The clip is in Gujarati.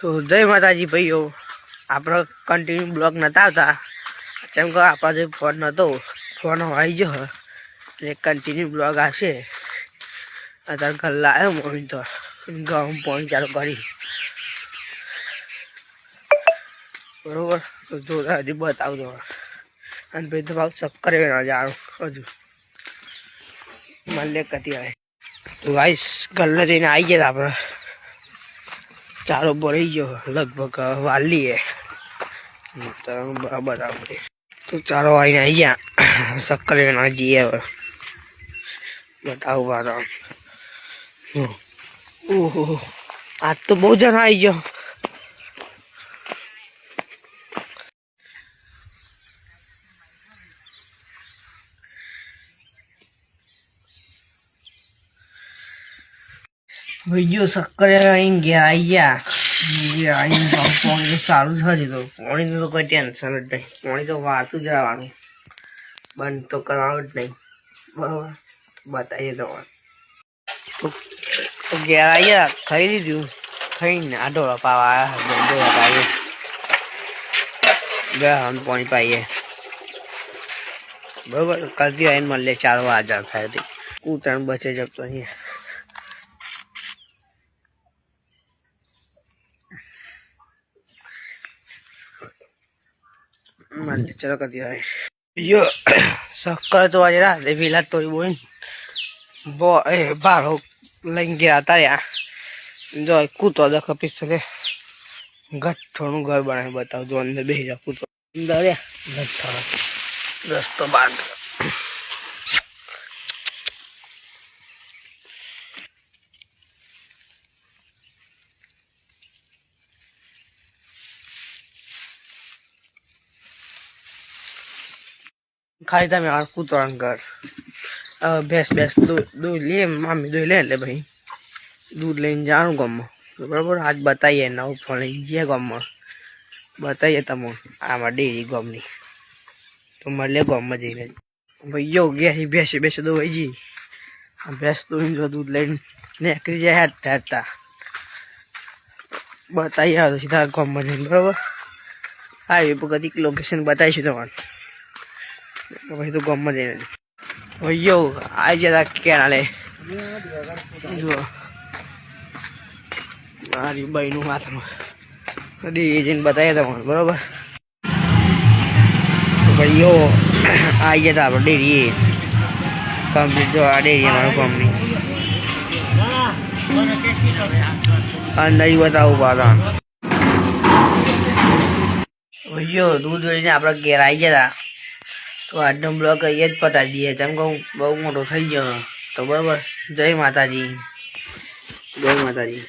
તો જય માતાજી ભાઈઓ. આપણે કન્ટિન્યુ બ્લોગ નતા આવતા. કેમ કે આપણા જે ફોન નહોતો ફોન આવી ગયો. એટલે કન્ટિન્યુ બ્લોગ આવશે. અત્યારે ઘર લાવ્યો મમ્મી તો. ઘઉં પાણી ચાલુ કરી. બરોબર? તો હજી બતાવજો. અને ભાઈ તો ભાવ ચક્કર ના જાણું. હજુ. મને કતી આવે તો ગાઈસ ગલ્લે જઈને આવી ગયા આપણે. ચારો ભરાઈ ગયો. લગભગ વાલીએ. તો બરાબર આપણે તો ચારો આવીને આવી ગયા. સક્કર ના જઈએ હવે. બતાવું બાર ઓહો. આજ તો બહુ જણ આવી ગયો. ભાઈઓ સક્કરે અહીં ગયા ગયા ગયા આવીને પાણી તો સારું થશે તો. પાણીનું તો કોઈ ટેન્શન જ નહીં. પાણી તો વાળતું જ રહેવાનું. બંધ તો કરવાનું જ નહીં. બરાબર? બતાવીએ તમારે તો ઘેર આવ્યા ખાઈ લીધું. ખાઈને આ ઢોળા પાવા આવ્યા ઢોળા પાઈએ. ગયા આમ પાણી પાઈએ. બરોબર? કરતી આવીને મળીએ. ચાર વાજા થાય તે કૂતરાને બચે જતો અહીંયા મળે ચલો કરતી આવે યો, શક્કર તો આજે રાતે પેલા તો બોલ બો, એ બારો લઈને ગયા તાર્યા જો કૂતો દખ પિસ્તલે. ગઠ્ઠોનું ઘર બનાવી બતાવજો અંદર બેસી જાવ કૂતો. અંદર ગઠ્ઠો રસ્તો બાંધ ખાઈ તમે આ કૂતરાનું ઘર બેસ ભેંસ દૂધ લે, મામી દૂધ લે એટલે ભાઈ. દૂધ લઈને જાણું ગામમાં. બરાબર, આજ બતાવીએ નવું ફળ લઈને જઈએ ગામમાં. બતાવીએ તમને, આમાં ડેરી ગામની. તો મળે ગામમાં જઈને. ભાઈ યો ગયા ભેંસે ભેંસે દોવાઈ જઈ ભેંસ દોઈને જો દૂધ લઈને નીકળી જાય હેઠતા હાથતા બતાવી આવે સીધા ગામમાં જઈને, બરાબર? હા, એ વખત લોકેશન બતાવીશું તમારે ભાઈ તો ગામમાં જઈને ભાઈઓ આવી જરા કેનાલે. જુઓ. મારી બાઈનું હાથમાં કદી જઈને બતાવ્યા તમને બરોબર? ભાઈઓ આવી ગયા હતા આપણે ડેરી કમ્પ્લીટ જો આ ડેરી અમારું કંપની અંદર બતાવું પાછા ભાઈઓ દૂધ લઈને આપણે ઘેર આવી જતા તો આજનો બ્લોગ અહીંયા જ પતાવી દઈએ. જેમ કે બહુ મોટો થઈ ગયો તો બરાબર. જય માતાજી. જય માતાજી.